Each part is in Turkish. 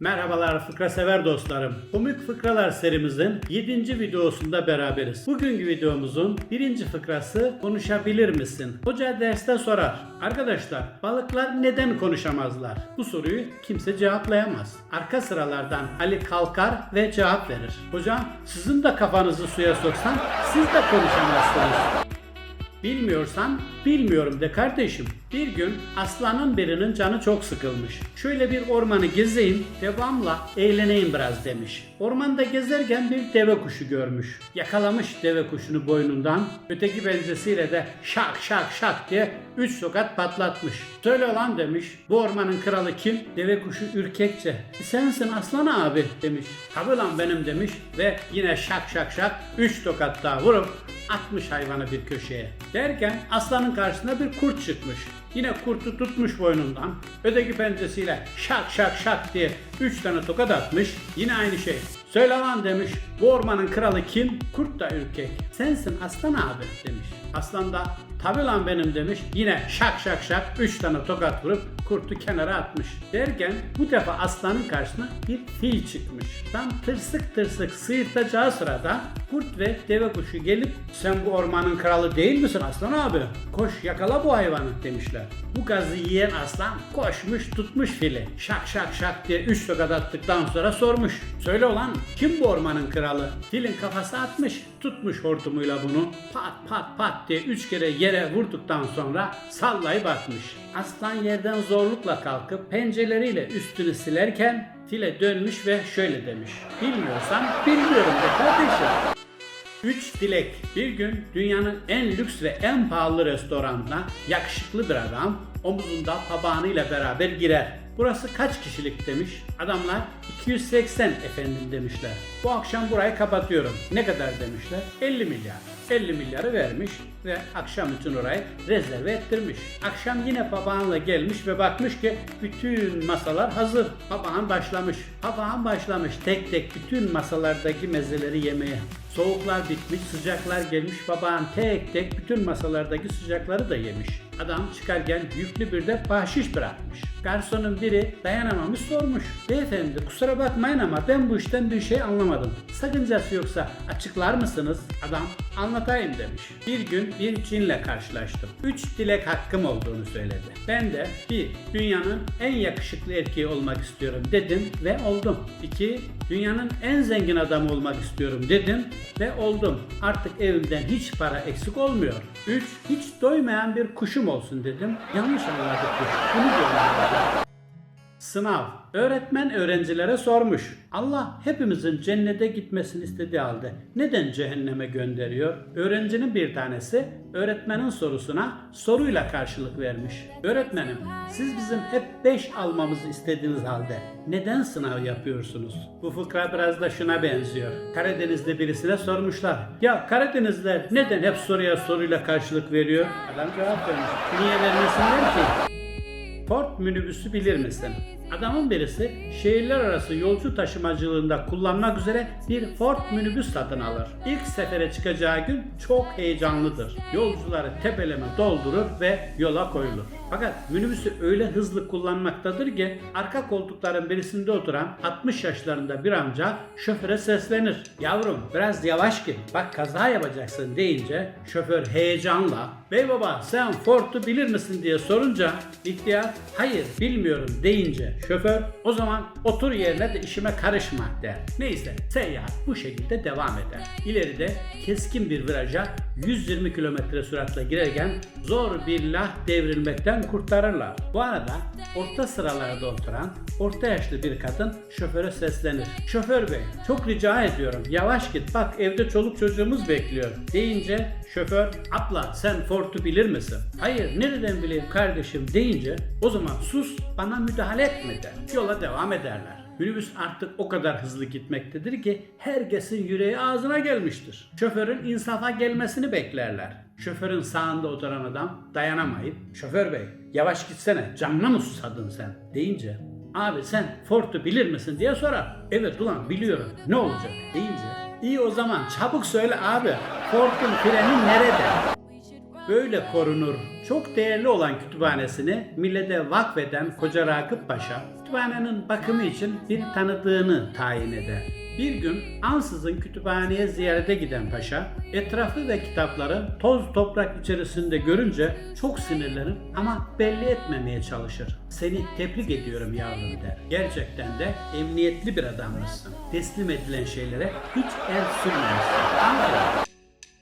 Merhabalar fıkra sever dostlarım. Komik Fıkralar serimizin 7. videosunda beraberiz. Bugünkü videomuzun birinci fıkrası konuşabilir misin? Hoca derste sorar. Arkadaşlar balıklar neden konuşamazlar? Bu soruyu kimse cevaplayamaz. Arka sıralardan Ali kalkar ve cevap verir. Hocam sizin de kafanızı suya soksan siz de konuşamazsınız. Bilmiyorsan bilmiyorum de kardeşim. Bir gün aslanın birinin canı çok sıkılmış. Şöyle bir ormanı gezeyim, devamla eğleneyim biraz demiş. Ormanda gezerken bir deve kuşu görmüş. Yakalamış deve kuşunu boynundan, öteki pençesiyle de şak şak şak diye üç sokat patlatmış. Söyle lan demiş, bu ormanın kralı kim? Deve kuşu ürkekçe. "E Sensin aslan abi demiş. Tabi lan benim demiş ve yine şak şak şak üç tokat daha vurup atmış hayvanı bir köşeye. Derken aslanın karşısına bir kurt çıkmış. Yine kurtu tutmuş boynundan. Öteki pençesiyle şak şak şak diye üç tane tokat atmış. Yine aynı şey. Söyle lan demiş. Bu ormanın kralı kim? Kurt da ürkek. Sensin aslan abi demiş. Aslan da tabi lan benim demiş. Yine şak şak şak üç tane tokat vurup kurtu kenara atmış. Derken bu defa aslanın karşısına bir fil çıkmış. Tam tırsık tırsık sıyırtacağı sırada kurt ve deve kuşu gelip sen bu ormanın kralı değil misin aslan abi? Koş yakala bu hayvanı demişler. Bu gazı yiyen aslan koşmuş tutmuş fili. Şak şak şak diye üç tokat attıktan sonra sormuş. Söyle olan kim bu ormanın kralı? Filin kafası atmış tutmuş hortumuyla bunu pat pat pat diye üç kere yere vurduktan sonra sallayıp atmış. Aslan yerden zorlukla kalkıp pencereleriyle üstünü silerken file dönmüş ve şöyle demiş. Bilmiyorsan bilmiyorum de kardeşim. 3 dilek. Bir gün dünyanın en lüks ve en pahalı restoranına yakışıklı bir adam omuzunda papağanıyla beraber girer. Burası kaç kişilik demiş. Adamlar 280 efendim demişler. Bu akşam burayı kapatıyorum. Ne kadar demişler? 50 milyar. 50 milyarı vermiş ve akşam için orayı rezerve ettirmiş. Akşam yine papağanla gelmiş ve bakmış ki bütün masalar hazır. Papağan başlamış. Papağan başlamış tek tek bütün masalardaki mezeleri yemeye. Soğuklar bitmiş, sıcaklar gelmiş. Papağan tek tek bütün masalardaki sıcakları da yemiş. Adam çıkarken yüklü bir de bahşiş bırakmış. Garsonun biri dayanamamış sormuş. Beyefendi kusura bakmayın ama ben bu işten bir şey anlamadım. Sakıncası yoksa açıklar mısınız? Adam anlatayım demiş. Bir gün bir cinle karşılaştım. Üç dilek hakkım olduğunu söyledi. Ben de bir, dünyanın en yakışıklı erkeği olmak istiyorum dedim ve oldum. İki, dünyanın en zengin adamı olmak istiyorum dedim ve oldum. Artık evimden hiç para eksik olmuyor. Üç, hiç doymayan bir kuşum olsun dedim. Yanlış anladık. Bunu diyorum. Sınav. Öğretmen öğrencilere sormuş. Allah hepimizin cennete gitmesini istediği halde neden cehenneme gönderiyor? Öğrencinin bir tanesi öğretmenin sorusuna soruyla karşılık vermiş. Öğretmenim siz bizim hep 5 almamızı istediğiniz halde neden sınav yapıyorsunuz? Bu fıkra biraz da şuna benziyor. Karadeniz'de birisine sormuşlar. Ya Karadenizler neden hep soruya soruyla karşılık veriyor? Adam cevap vermiş. Niye vermesinler ki? Ford minibüsü bilir misin? Adamın birisi şehirler arası yolcu taşımacılığında kullanmak üzere bir Ford minibüs satın alır. İlk sefere çıkacağı gün çok heyecanlıdır. Yolcuları tepeleme doldurur ve yola koyulur. Fakat minibüsü öyle hızlı kullanmaktadır ki arka koltukların birisinde oturan 60 yaşlarında bir amca şoföre seslenir. Yavrum biraz yavaş git bak kaza yapacaksın deyince şoför heyecanla Bey baba sen Ford'u bilir misin diye sorunca ihtiyar hayır bilmiyorum deyince şoför o zaman otur yerine de işime karışma der. Neyse seyahat bu şekilde devam eder. İleride keskin bir viraja 120 km süratle girerken zor bir lah devrilmekten kurtarırlar. Bu arada orta sıralarda oturan orta yaşlı bir kadın şoföre seslenir. Şoför bey çok rica ediyorum yavaş git bak evde çoluk çocuğumuz bekliyor deyince şoför abla sen Ford'u bilir misin? Hayır nereden bileyim kardeşim deyince o zaman sus bana müdahale etme der. Yola devam ederler. Minibüs artık o kadar hızlı gitmektedir ki herkesin yüreği ağzına gelmiştir. Şoförün insafa gelmesini beklerler. Şoförün sağında oturan adam dayanamayıp şoför bey yavaş gitsene canına mı susadın sen deyince abi sen Ford'u bilir misin diye sorar. Evet ulan biliyorum ne olacak deyince iyi o zaman çabuk söyle abi Ford'un freni nerede? Böyle korunur. Çok değerli olan kütüphanesini millete vakfeden Koca Rakıp Paşa, kütüphanenin bakımı için bir tanıdığını tayin eder. Bir gün ansızın kütüphaneye ziyarete giden paşa, etrafı ve kitapları toz toprak içerisinde görünce çok sinirlenir ama belli etmemeye çalışır. Seni tebrik ediyorum yavrum der. Gerçekten de emniyetli bir adammışsın. Teslim edilen şeylere hiç el sürmemişsin. Aferin.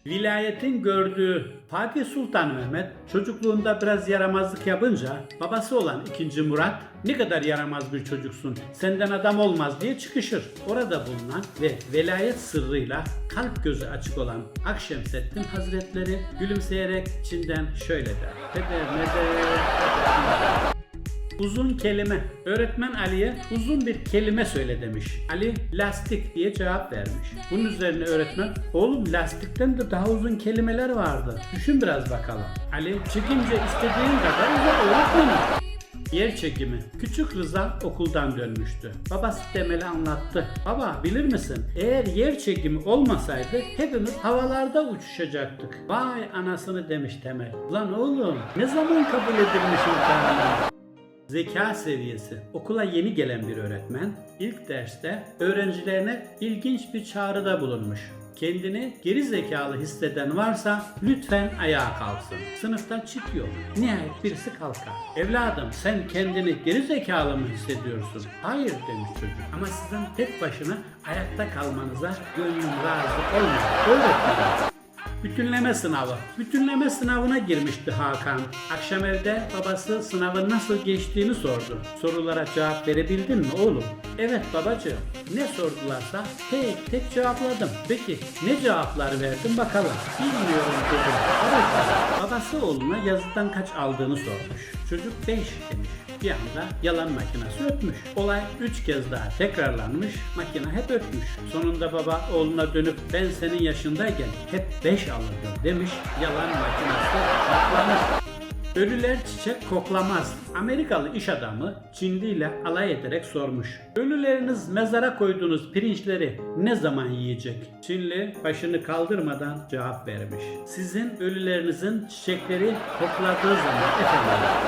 Vilayetin gördüğü Fatih Sultan Mehmet çocukluğunda biraz yaramazlık yapınca babası olan 2. Murat ne kadar yaramaz bir çocuksun senden adam olmaz diye çıkışır. Orada bulunan ve velayet sırrıyla kalp gözü açık olan Akşemseddin Hazretleri gülümseyerek içinden şöyle der. Peder neder? Uzun kelime. Öğretmen Ali'ye uzun bir kelime söyle demiş. Ali lastik diye cevap vermiş. Bunun üzerine öğretmen oğlum lastikten de daha uzun kelimeler vardı. Düşün biraz bakalım. Ali çekince istediğin kadar uzak öğretmenim. Yer çekimi. Küçük Rıza okuldan dönmüştü. Babası Temel'e anlattı. Baba bilir misin? Eğer yer çekimi olmasaydı hepimiz havalarda uçuşacaktık. Vay anasını demiş Temel. Lan oğlum ne zaman kabul edilmiş imtihanlar? Zeka seviyesi. Okula yeni gelen bir öğretmen ilk derste öğrencilerine ilginç bir çağrıda bulunmuş. Kendini geri zekalı hisseden varsa lütfen ayağa kalksın. Sınıfta çit yok. Nihayet birisi kalkar. Evladım sen kendini geri zekalı mı hissediyorsun? Hayır demiş çocuk. Ama sizin tek başına ayakta kalmanıza gönlüm razı olmuyor. Öğretmenim. Bütünleme sınavı. Bütünleme sınavına girmişti Hakan. Akşam evde babası sınavın nasıl geçtiğini sordu. Sorulara cevap verebildin mi oğlum? Evet babacığım. Ne sordularsa tek tek cevapladım. Peki ne cevaplar verdin bakalım. Bilmiyorum dedim. Babası oğluna yazıdan kaç aldığını sormuş. Çocuk 5 demiş. Bir anda yalan makinesi ötmüş. Olay 3 kez daha tekrarlanmış. Makine hep ötmüş. Sonunda baba oğluna dönüp ben senin yaşındayken hep 5 alırdım demiş. Yalan makinesi patlamış. Ölüler çiçek koklamaz. Amerikalı iş adamı Çinli ile alay ederek sormuş. Ölüleriniz mezara koyduğunuz pirinçleri ne zaman yiyecek? Çinli başını kaldırmadan cevap vermiş. Sizin ölülerinizin çiçekleri kokladığı zaman efendim.